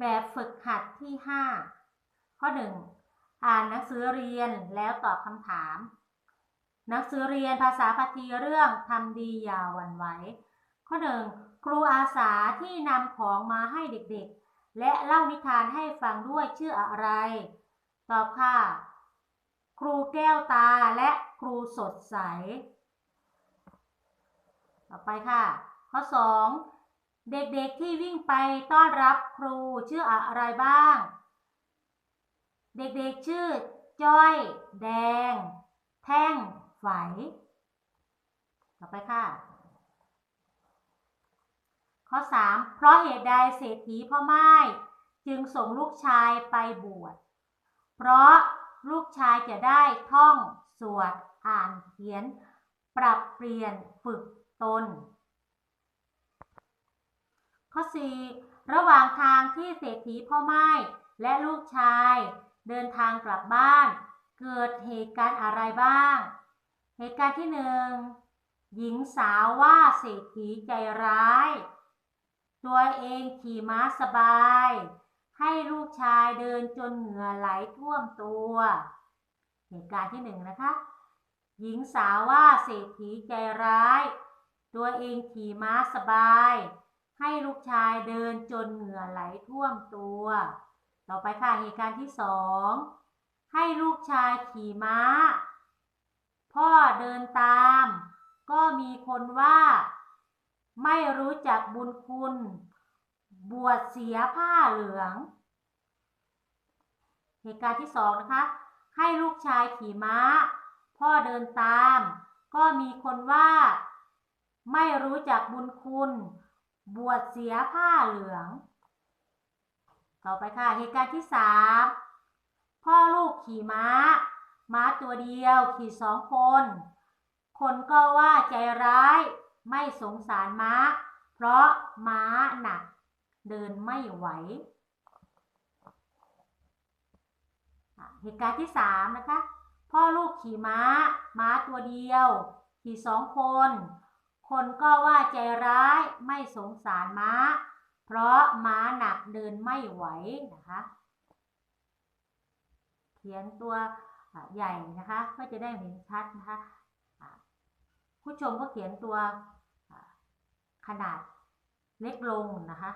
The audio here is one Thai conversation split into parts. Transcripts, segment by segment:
แบบฝึกหัดที่ 5 ข้อ 1 อ่านหนังสือเรียนแล้วตอบคำถาม หนังสือเรียนภาษาพาทีเรื่องทำดีอย่าหวั่นไหว ข้อ 1 ครูอาสาที่นำของมาให้เด็กๆ และเล่านิทานให้ฟังด้วยชื่ออะไร ตอบค่ะ ครูแก้วตาและครูสดใส ต่อไปค่ะ ข้อ 2 เด็กๆที่วิ่งไปต้อนรับครูชื่ออะไรบ้าง เด็กๆชื่อ จ้อย แดง แท่งไฝต่อไปค่ะ ข้อ 3 เพราะเหตุใดเศรษฐีพ่อไม้จึงส่งลูกชายไปบวช เพราะลูกชายจะได้ท่องสวดอ่านเขียน ปรับเปลี่ยนฝึกตน ข้อ 4 ระหว่างทางที่เศรษฐีพ่อไม้และลูกชาย เดินทางกลับบ้าน เกิดเหตุการณ์อะไรบ้าง เหตุการณ์ที่หนึ่งหญิงสาวว่าเศรษฐีใจร้าย ตัวเองขี่ม้าสบาย ให้ลูกชายเดินจนเหงื่อไหลท่วมตัว เหตุการณ์ที่หนึ่งนะคะ หญิงสาวว่าเศรษฐีใจร้าย ตัวเองขี่ม้าสบาย ให้ลูกชายเดินจนเหงื่อไหลท่วมตัว ต่อไปค่ะเหตุการณ์ที่สองให้ลูกชายขี่ม้า พ่อเดินตาม ก็มีคนว่า ไม่รู้จักบุญคุณ บวชเสียผ้าเหลือง เหตุการณ์ที่สองนะคะ ให้ลูกชายขี่ม้า พ่อเดินตาม ก็มีคนว่า ไม่รู้จักบุญคุณ บวชเสียผ้าเหลือง ต่อไปค่ะเหตุการณ์ที่สามพ่อลูกขี่ม้า ม้าตัวเดียวขี่สองคน คนก็ว่าใจร้ายไม่สงสารม้า เพราะม้าหนัก เดินไม่ไหวเหตุการณ์ที่สามนะคะ พ่อลูกขี่ม้า ม้าตัวเดียว ขี่สองคน คนก็ว่าใจร้ายไม่สงสารม้า เพราะม้าหนักเดินไม่ไหวนะคะเขียนตัวใหญ่นะคะเพื่อจะได้เห็นชัดนะคะผู้ชมก็เขียนตัวขนาดเล็กลงนะคะ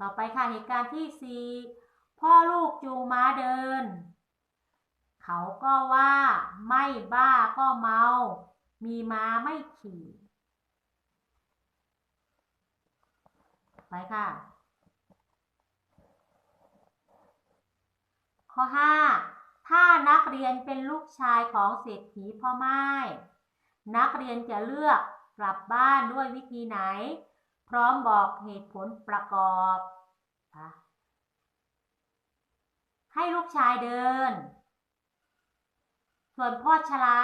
ต่อไปค่ะเหตุการณ์ที่ 4 พ่อลูกจูงม้าเดิน เขาก็ว่าไม่บ้าก็เมา มีม้าไม่ขี่ ไปค่ะ ข้อ 5 ถ้านักเรียนเป็นลูกชายของเศรษฐีพ่อไม้ นักเรียนจะเลือกกลับบ้านด้วยวิธีไหน พร้อมบอกเหตุผลประกอบ ให้ลูกชายเดิน ส่วนพ่อชรา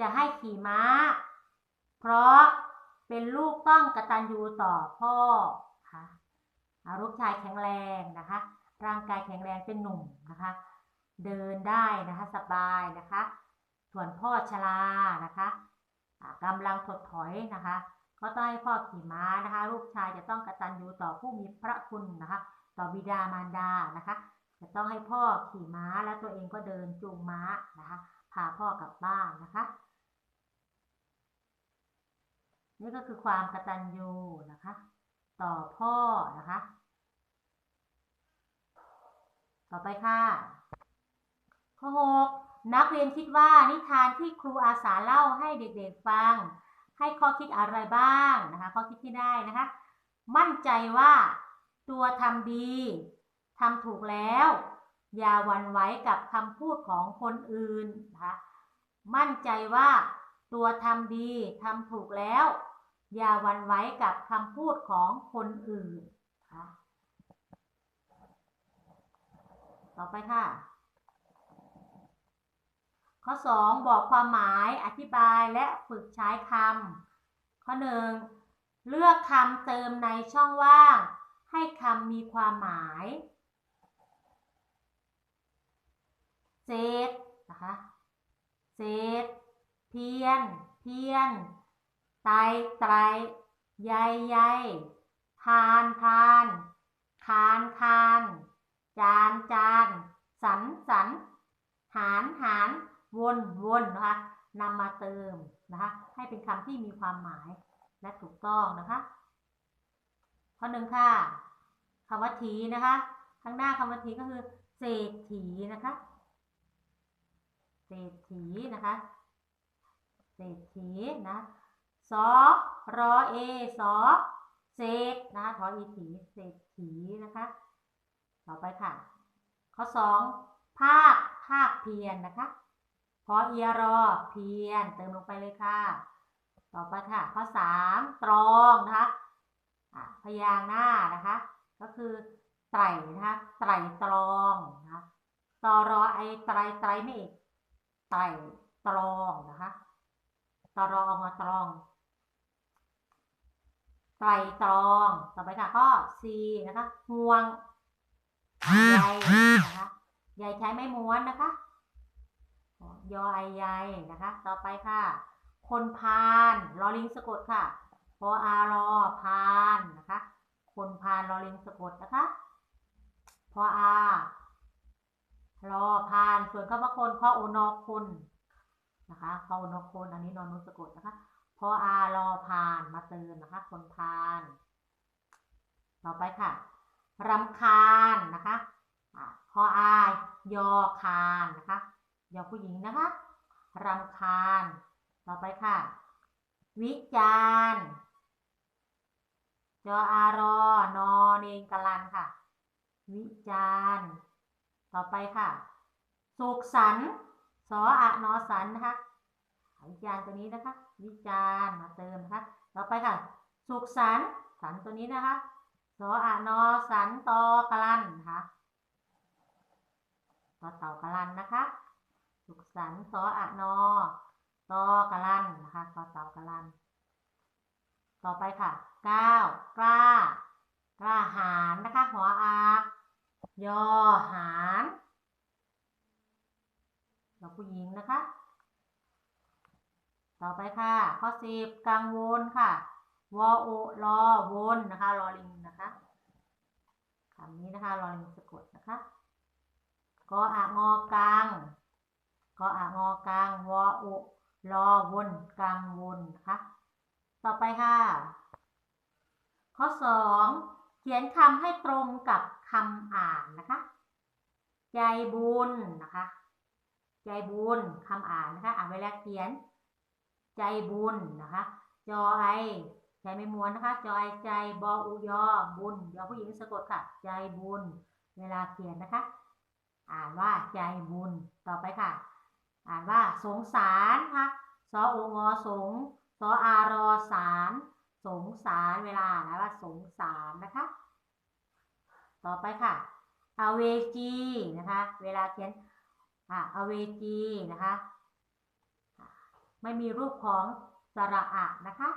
จะให้ขี่ม้า เพราะเป็นลูกต้องกระตัญญูต่อพ่อค่ะลูกชายแข็งแรงนะคะ ร่างกายแข็งแรงเป็นหนุ่มนะคะ เดินได้นะคะสบายนะคะ ส่วนพ่อชรานะคะกำลังถดถอยนะคะ ก็ต้องให้พ่อขี่ม้านะคะ ลูกชายจะต้องกระตัญญูต่อผู้มีพระคุณนะคะ ต่อบิดามารดานะคะ จะต้องให้พ่อขี่ม้าแล้วตัวเองก็เดินจูงม้านะคะพาพ่อกลับบ้านนะคะนี่ก็คือความกตัญญูนะคะ ต่อพ่อนะคะ ต่อไปค่ะข้อ6นักเรียนคิดว่านิทานที่ครูอาสาเล่าให้เด็กๆฟัง ให้ข้อคิดอะไรบ้างนะคะ ข้อคิดที่ได้นะคะ มั่นใจว่าตัวทำดี ทำถูกแล้ว อย่าหวั่นไหวกับคำพูดของคนอื่นนะคะมั่นใจว่าตัวทำดีทำถูกแล้ว อย่าหวั่นไหวกับคำพูดของคนอื่นนะต่อไปค่ะ ข้อ 2 บอกความหมายอธิบายและฝึกใช้คำข้อ 1 เลือกคำเติมในช่องว่าง ให้คำมีความหมาย เศษนะคะเศษ เพียน เพียน ไตไตรใยใยพานพานคานคานจานจานสันสันหารหารวนวนนะคะนำมาเติมนะคะให้เป็นคำที่มีความหมายและถูกต้องนะคะข้อหนึ่งค่ะคำว่าถีนะคะ ข้างหน้าคำว่าถีก็คือเศรษฐีนะคะ เศรษฐีนะคะเศรษฐีนะสอรอเอสอเศรษนะคะทออีถีเศรษฐีนะคะ ต่อไปค่ะ ข้อสองภาคภาคเพียนนะคะพอเอียรอเพียรเติมลงไปเลยค่ะ ต่อไปค่ะ ข้อสามตรองนะคะพยางหน้านะคะ ก็คือไตรนะคะไตรตรองนะคะตอรอไอไตรไตรไม่เอก ไตรตรองนะคะตรองมาตรองไตรตรอง ต่อไปค่ะข้อ C นะคะห่วงใยนะคะใยใช้ไม่ม้วนนะคะยอไอใยนะคะ ต่อไปค่ะ คนพานลอลิงสะกดค่ะพออารอพานนะคะ คนพานลอลิงสะกดนะคะพออา รอพานส่วนคำว่าคนพอโอนอคนนะคะพอโอนอคนอันนี้นอนนุสะกดนะคะพออารอพานมาเติมนะคะ คนพานต่อไปค่ะรำคาญนะคะอะพออายอคานนะคะยอผู้หญิงนะคะรำคาญ ต่อไปค่ะ วิจารจออารอนอเนงกลันค่ะ วิจารณ์ ต่อไปค่ะสุขสันสออะนอสันนะคะวิจารณ์ตัวนี้นะคะ วิจารณ์มาเติมนะคะต่อไปค่ะสุขสันสันตัวนี้นะคะสออะนอสันตอกลันนะคะตอเต่ากลันนะคะสุขสันสออะนอตอกลันนะคะตอเต่ากลัน ต่อไปค่ะเก้ากล้ากล้าหาญนะคะหัวอา ย่อหารเราผู้หญิงนะคะ ต่อไปค่ะ ข้อสิบกังวลค่ะวอโอรอวนนะคะรอลิงนะคะคำนี้นะคะรอลิงสะกดนะคะกออะงอกังกออะงอกังวอโอรอวนกังวลนะคะต่อไปค่ะ ข้อสอง ขียนคำให้ตรงกับคำอ่านนะคะ ใจบุญนะคะ ใจบุญคำอ่านนะคะอ่านเวลาเขียน ใจบุญนะคะ จอไอใจไม่ม้วนนะคะ จอยใจบออุยอบุญยอผู้หญิงสะกดค่ะ ใจบุญ เวลาเขียนนะคะ อ่านว่าใจบุญต่อไปค่ะ อ่านว่าสงสารนะคะสอโองอสงสออารอสาร สงสารเวลาอ่านว่าสงสารนะคะ ต่อไปค่ะอเวจีนะคะ เวลาเขียนอ่าอเวจีนะคะ ไม่มีรูปของสระอะนะคะ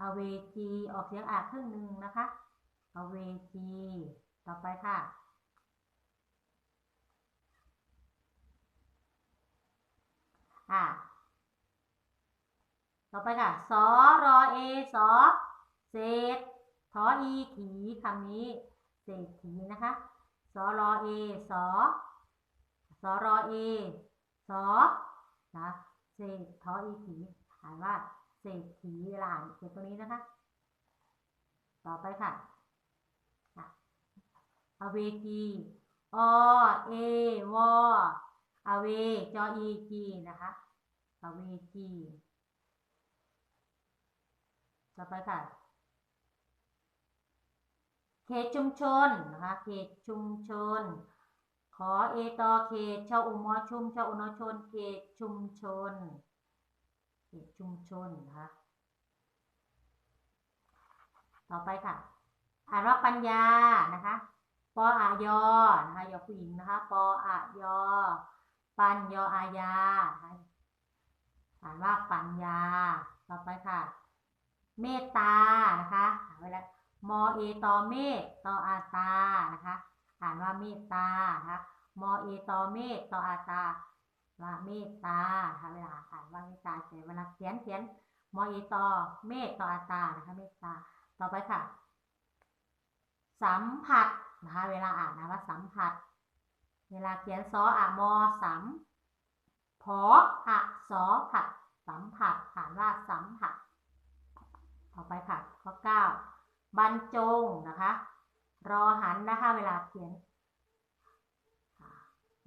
อเวจีออกเสียงอะครึ่งหนึ่งนะคะอเวจีต่อไปค่ะอ่า ต่อไปค่ะสอรอเอสอเศษทออีถีคำนี้เศษถีนะคะสอรอเอสอสอรอเอสอนะเศษทออีถีอ่านว่าเศษถีเวลาอ่านเขียนตรงนี้นะคะ ต่อไปค่ะอเวจีอเอวอเวจออีจีนะคะอเวจี ต่อไปค่ะ เขตชุมชนนะคะ เขตชุมชน ขอเอตอเขตชาวอุมอชุมชาวอุนชน เขตชุมชน เขตชุมชนนะคะ ต่อไปค่ะอานว่าปัญญา นะคะ ปออายอ นะคะยอผู้หญิงนะคะ ปออายอ ปัญยออายาอ่านว่าปัญญา ต่อไปค่ะ เมตตานะคะอ่าไว้แล้วมอเอตอเมตตออาตานะคะ อ่านว่าเมตตานะคะมอเอตอเมตตออาตาว่าเมตตานะคะเวลาอ่านว่าเมตตาแต่เวลาเขียนเขียนมอเอตอเมตตออาตานะคะเมตตาต่อไปค่ะ สัมผัสนะคะเวลาอ่านนะว่าสัมผัส เวลาเขียนซออะมอสัมพออะสอผัดสัมผัสอ่านว่าสัมผัส ต่อไปค่ะ ข้อ 9 บรรจงนะคะ รอหันนะคะ เวลาเขียน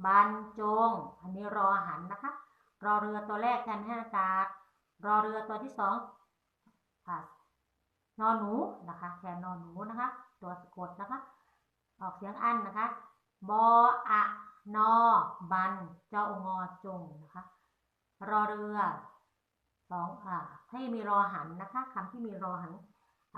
บรรจง อันนี้รอหันนะคะ รอเรือตัวแรกแทนให้อากาศ รอเรือตัวที่สองนอนหนูนะคะแทนนอนหนูนะคะ ตัวสะกดนะคะ ออกเสียงอันนะคะ บออะนอ บัน เจอองอจงนะคะ รอเรือสองอ่า ให้มีรอหันนะคะคำที่มีรอหัน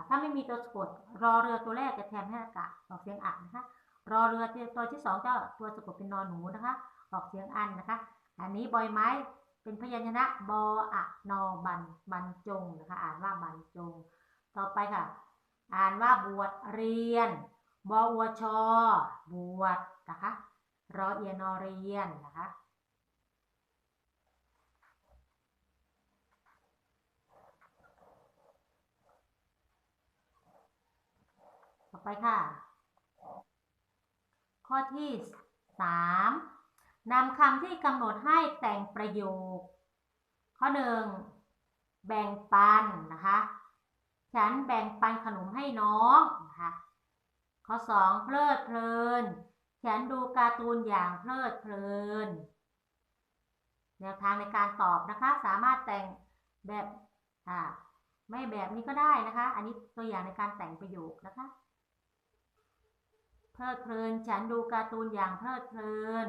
ถ้าไม่มีตัวสะกดรอเรือตัวแรกจะแทนให้อากาศออกเสียงอันนะคะ รอเรือตัวที่สองจะตัวสะกดเป็นนอนหนูนะคะ ออกเสียงอันนะคะ อันนี้บอยไม้เป็นพยัญชนะบออะนอบันบันจงนะคะ อ่านว่าบันจง ต่อไปค่ะ อ่านว่าบวชเรียนบอวชบวชนะคะรอเอียนอเรียนนะคะ ต่อ ไปค่ะ ข้อที่สามนำคำที่กำหนดให้แต่งประโยค ข้อหนึ่งแบ่งปันนะคะ ฉันแบ่งปันขนมให้น้องนะคะข้อสองเพลิดเพลิน ฉันดูการ์ตูนอย่างเพลิดเพลินแนวทางในการตอบนะคะ สามารถแต่งแบบอ่าไม่แบบนี้ก็ได้นะคะ อันนี้ตัวอย่างในการแต่งประโยคนะคะ เพลิดเพลิน ฉันดูการ์ตูนอย่างเพลิดเพลิน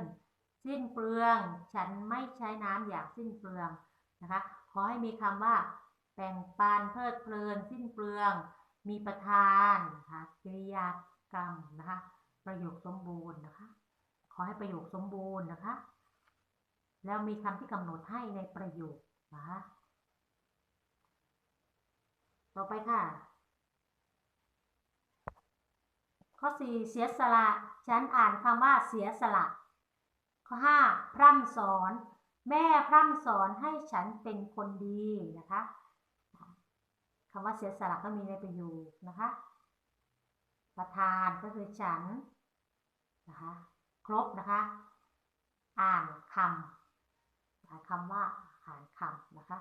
สิ้นเปลือง ฉันไม่ใช้น้ำอย่างสิ้นเปลืองนะคะ ขอให้มีคำว่าแบ่งปันเพลิดเพลิน สิ้นเปลือง มีประธานนะคะกริยากรรมนะคะ ประโยคสมบูรณ์นะคะ ขอให้ประโยคสมบูรณ์นะคะ แล้วมีคำที่กำหนดให้ในประโยคนะคะ ต่อไปค่ะ ข้อ 4 เสียสละ ฉันอ่านคำว่าเสียสละ ข้อ 5 พร่ำสอน แม่พร่ำสอนให้ฉันเป็นคนดีนะคะคำว่าเสียสละก็มีในประโยคนะคะ ประธานก็คือฉันนะคะครบนะคะ อ่านคำอ่านคำว่าอ่านคำนะคะ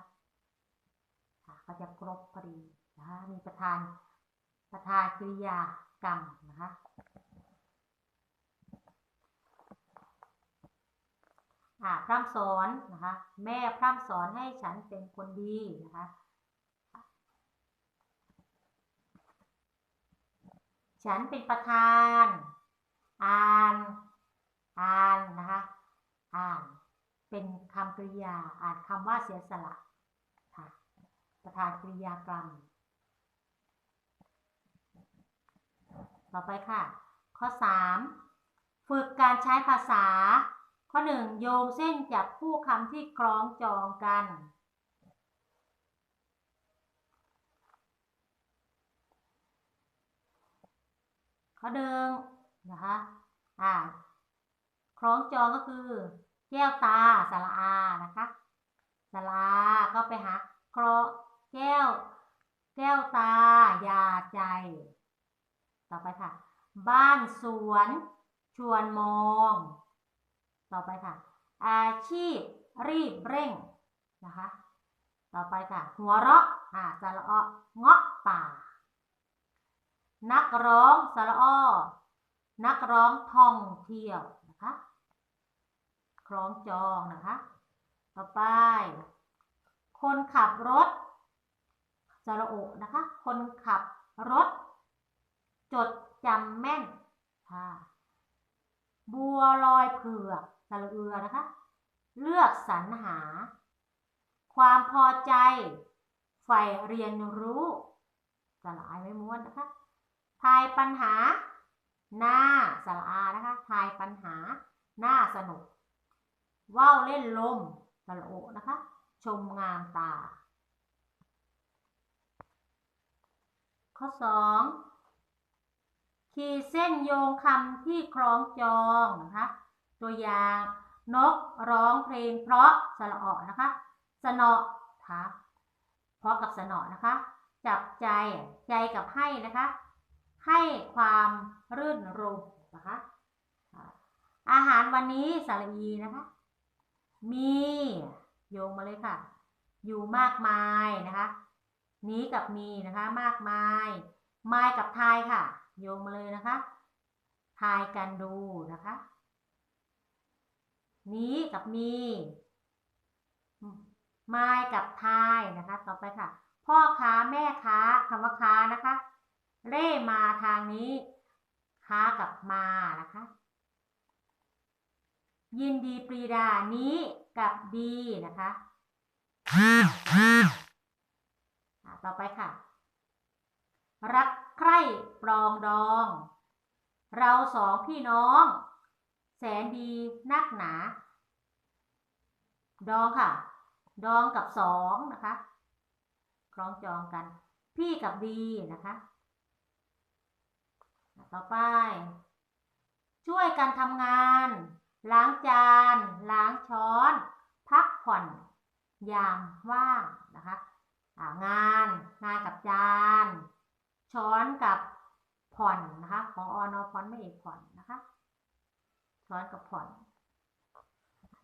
ก็จะครบพอดีนะคะมีประธานประธานกริยา กรรมนะคะ อ่าพร่ำสอนนะคะ แม่พร่ำสอนให้ฉันเป็นคนดีนะคะ ฉันเป็นประธาน อ่าน อ่านนะคะ อ่าน เป็นคำกริยา อ่านคำว่าเสียสละค่ะ ประธานกริยากรรม ต่อไปค่ะ ข้อ 3 ฝึกการใช้ภาษา ข้อ 1 โยงเส้นจับคู่คำที่คล้องจองกัน ข้อหนึ่งนะคะอ่าคล้องจองก็คือแก้วตาสาระอานะคะสาระาก็ไปหาครอแก้ว แก้วตายาใจ ต่อไปค่ะ บ้านสวนชวนมอง ต่อไปค่ะ อาชีพรีบเร่งนะคะ ต่อไปค่ะ หัวเราะอ่าสระเอเงาะป่า นักร้องสระอ้อนักร้องท่องเที่ยวนะคะคล้องจองนะคะ ต่อไป คนขับรถสระโอนะคะ คนขับรถ จดจำแม่นค่ะบัวลอยเผือกสระเอือนะคะ เลือกสรรหา ความพอใจใฝ่เรียนรู้สลายไม่ม้วนนะคะ ทายปัญหา หน้าสรานะคะ ทายปัญหา หน้าสนุก ว่าวเล่นลมสระโอนะคะ ชมงามตา ข้อ2 ขีดเส้นโยงคำที่คล้องจองนะคะ ตัวอย่างนกร้องเพลงเพราะสระออนะคะ สนอค่ะเพราะกับสนอนะคะ จับใจใจกับให้นะคะ ให้ความรื่นรมนะคะอาอาหารวันนี้สารีนะคะ มีโยงมาเลยค่ะ อยู่มากมายนะคะ นี้กับมีนะคะมากมาย มายกับทายค่ะ โยงมาเลยนะคะ ทายกันดูนะคะ นี้กับมีมายกับทายนะคะ ต่อไปค่ะ พ่อค้าแม่ค้าคำว่าค้านะคะ เร่มาทางนี้ ค้ากับมานะคะ ยินดีปรีดานี้กับดีนะคะอะต่อไปค่ะ รัก ใคร่ปรองดอง เราสองพี่น้อง แสนดีนักหนา ดองค่ะ ดองกับสองนะคะ คล้องจองกัน พี่กับดีนะคะ ต่อไป ช่วยกันทำงาน ล้างจาน ล้างช้อน พักผ่อนยามว่างนะคะ งาน งานกับจาน ช้อนกับผ่อนนะคะ ของอนอฟอนไม่เอกผ่อนนะคะ ช้อนกับผ่อน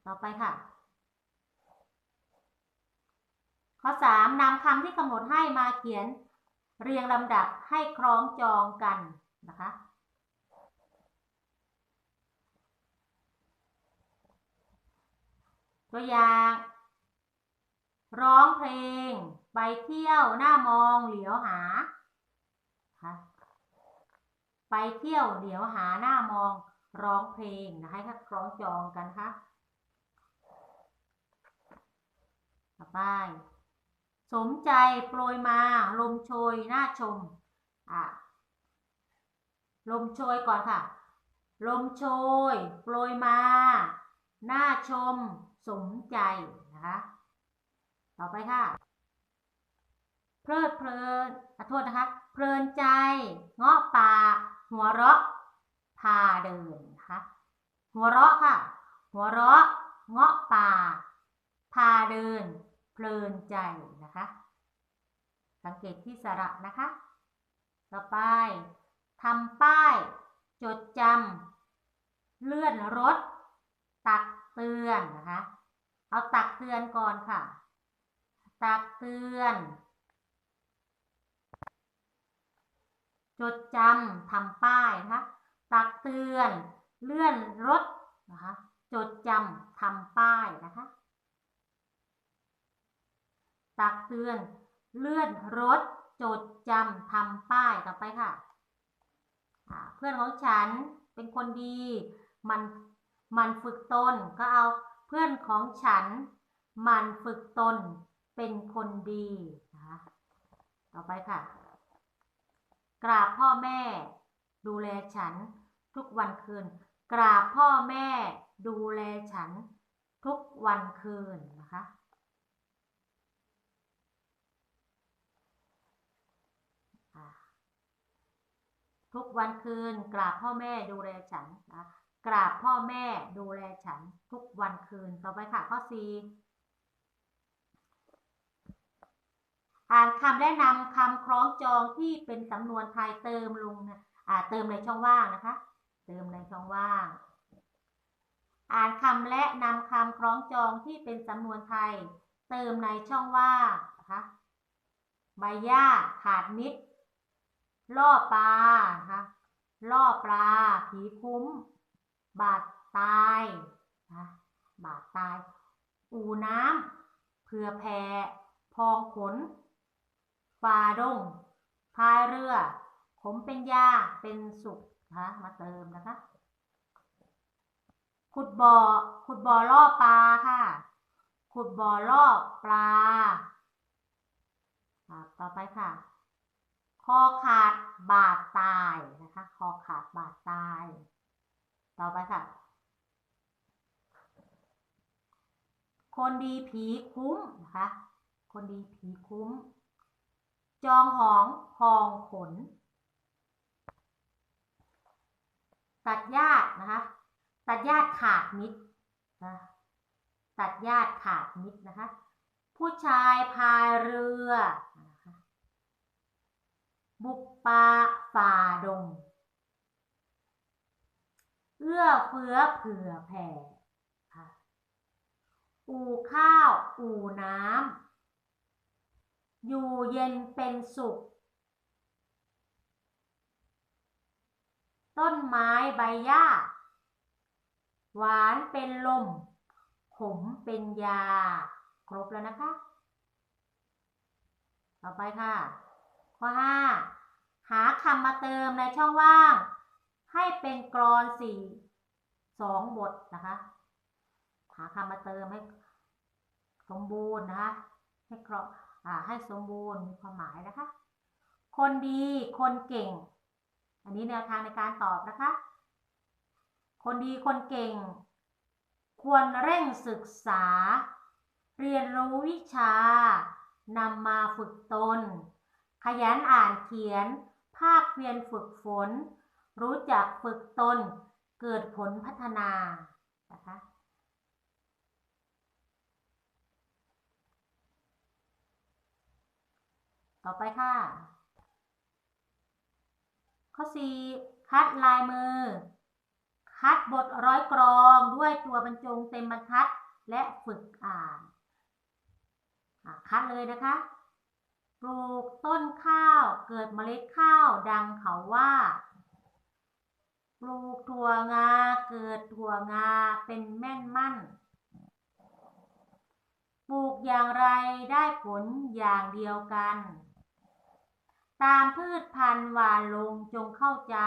ต่อไปค่ะ ข้อสามนำคำที่กำหนดให้มาเขียนเรียงลำดับให้คล้องจองกันนะคะตัวอย่าง ร้องเพลง ไปเที่ยวหน้ามองเหลียวหา คะ ไปเที่ยวเหลียวหาหน้ามองร้องเพลงนะคะให้คล้องจองกันนะคะต่อไป สมใจโปรยมาลมโชยหน้าชมอะลมโชยก่อนค่ะ ลมโชย โปรยมาหน้าชม สมใจนะคะ ต่อไปค่ะ เพลิดเพลินขอโทษนะคะ เพลินใจเงาะป่า หัวเราะ พาเดินนะคะหัวเราะค่ะ หัวเราะเงาะป่า พาเดิน เพลินใจนะคะ สังเกตที่สระนะคะ ต่อไปทำป้าย จดจำเลื่อนรถ ตักเตือนนะคะ เอาตักเตือนก่อนค่ะ ตักเตือน จดจำทำป้ายนะคะตักเตือน เลื่อนรถนะคะจดจำทำป้ายนะคะตักเตือน เลื่อนรถจดจำทำป้ายต่อไปค่ะเพื่อนของฉันเป็นคนดี มันมันฝึกตนก็เอาเพื่อนของฉัน มันฝึกตนเป็นคนดีนะคะต่อไปค่ะ กราบพ่อแม่ ดูแลฉัน ทุกวันคืน กราบพ่อแม่ ดูแลฉัน ทุกวันคืนนะคะทุกวันคืน กราบพ่อแม่ดูแลฉันนะกราบพ่อแม่ดูแลฉัน ทุกวันคืนต่อไปค่ะข้อ 4 อ่านคำและนำคำคล้องจองที่เป็นสำนวนไทยเติมลงนะอ่าเติมในช่องว่างนะคะ เติมในช่องว่าง อ่านคำและนำคำคล้องจองที่เป็นสำนวนไทย เติมในช่องว่างนะคะใบหญ้าขาดมิดล่อปลานะคะล่อปลา ผีคุ้ม บาดตายนะบาดตาย อูน้ำเผื่อแผ่พองขน ฝ่าดงพายเรือ ผมเป็นยาเป็นสุขนะคะมาเติมนะคะ ขุดบ่อขุดบ่อล่อปลาค่ะ ขุดบ่อล่อปลาอ่าต่อไปค่ะ คอขาดบาดตายนะคะ คอขาดบาดตาย ต่อไปค่ะ คนดีผีคุ้มนะคะ คนดีผีคุ้ม จองหองพองขน ตัดญาตินะคะ ตัดญาติขาดมิตรนะตัดญาติขาดมิตรนะคะ ผู้ชายพายเรือนะคะบุกป่าฝ่าดง เอื้อเฟื้อเผื่อแผ่อู่ข้าว อู่น้ำ อยู่เย็นเป็นสุข ต้นไม้ใบหญ้า หวานเป็นลม ขมเป็นยา ครบแล้วนะคะ ต่อไปค่ะ ข้อ 5 หาคำมาเติมในช่องว่าง ให้เป็นกรอนสี่สองบทนะคะ หาคำมาเติมให้สมบูรณ์นะคะ ให้ครบอ่า ให้สมบูรณ์มีความหมายนะคะ คนดีคนเก่ง อันนี้แนวทางในการตอบนะคะ คนดีคนเก่ง ควรเร่งศึกษา เรียนรู้วิชานำมาฝึกตน ขยันอ่านเขียน ภาคเพียรฝึกฝน รู้จักฝึกตน เกิดผลพัฒนานะคะ ต่อไปค่ะ ข้อ 4 คัดลายมือ คัดบทร้อยกรองด้วยตัวบรรจงเต็มบรรทัดและฝึกอ่านคัดเลยนะคะ ปลูกต้นข้าวเกิดเมล็ดข้าวดังเขาว่า ปลูกถั่วงาเกิดถั่วงาเป็นแม่นมั่น ปลูกอย่างไรได้ผลอย่างเดียวกัน ตามพืชพันธุ์หวานลงจงเข้าใจ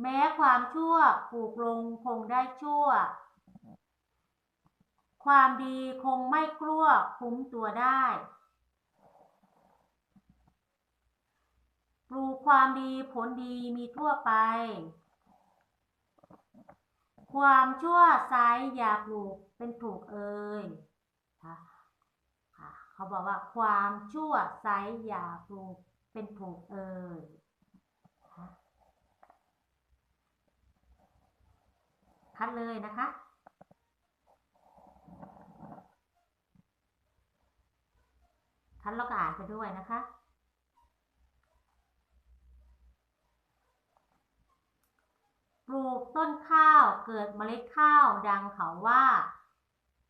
แม้ความชั่วปลูกลงคงได้ชั่ว ความดีคงไม่กลัวคุ้มตัวได้ ปลูกความดีผลดีมีทั่วไป ความชั่วไซอย่าปลูกเป็นถูกเอ่ย เขาบอกว่าความชั่วไซอย่าปลูกเป็นถูกเอ่ยคัดเลยนะคะ คัดแล้วก็อ่านไปด้วยนะคะปลูกต้นข้าวเกิดเมล็ดข้าวดังเขาว่า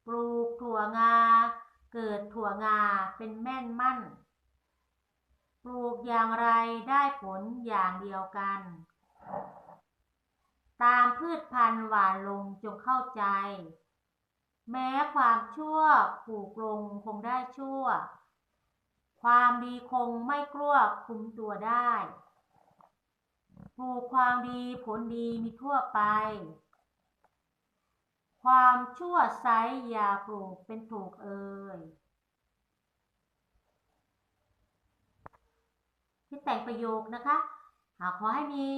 ปลูกถั่วงา เกิดถั่วงาเป็นแม่นมั่น ปลูกอย่างไรได้ผลอย่างเดียวกัน ตามพืชพันธุ์หวานลงจงเข้าใจ แม้ความชั่วปลูกลงคงได้ชั่ว ความดีคงไม่กลัวคุมตัวได้ ปลูกความดีผลดีมีทั่วไป ความชั่วไซอย่าปลูกเป็นถูกเอ่ยที่แต่งประโยคนะคะหาขอให้มี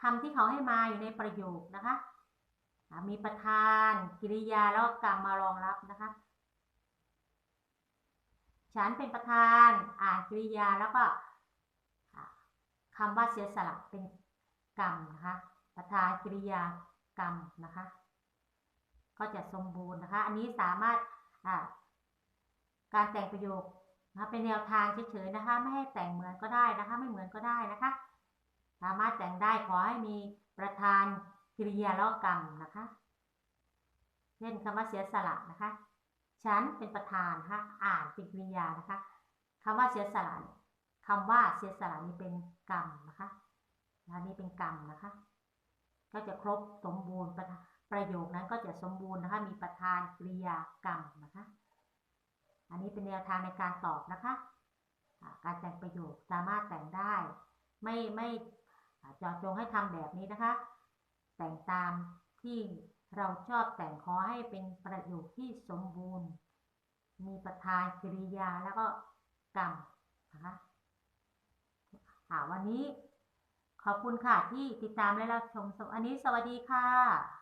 คำที่เขาให้มาอยู่ในประโยคนะคะ มีประธานกริยาแล้วก็กรรมมารองรับนะคะ ฉันเป็นประธานอ่านกริยาแล้วก็อ่าคำว่าเสียสละเป็นกรรมนะคะ ประธานกริยากรรมนะคะ ก็จะสมบูรณ์นะคะ อันนี้สามารถการแต่งประโยคนะเป็นแนวทางเฉยๆนะคะ ไม่ให้แต่งเหมือนก็ได้นะคะ ไม่เหมือนก็ได้นะคะ สามารถแต่งได้ขอให้มีประธานกริยาล้วก็กรรมนะคะเช่นคำว่าเสียสละนะคะ ฉันเป็นประธานนะคะอ่านเป็นกริยานะคะคำว่าเสียสละเนี่ยคำว่าเสียสละนี้เป็นกรรมนะคะอันนี้เป็นกรรมนะคะ ก็จะครบสมบูรณ์ประธาน ประโยคนั้นก็จะสมบูรณ์นะคะ มีประธานกริยากรรมนะคะ อันนี้เป็นแนวทางในการตอบนะคะ การแต่งประโยคสามารถแต่งได้ ไม่ไม่เจาะจงให้ทำแบบนี้นะคะ แต่งตามที่เราชอบแต่งขอให้เป็นประโยคที่สมบูรณ์ มีประธานกริยาแล้วก็กรรมนะคะอ่าวันนี้ขอบคุณค่ะที่ติดตามและรับชม อันนี้สวัสดีค่ะ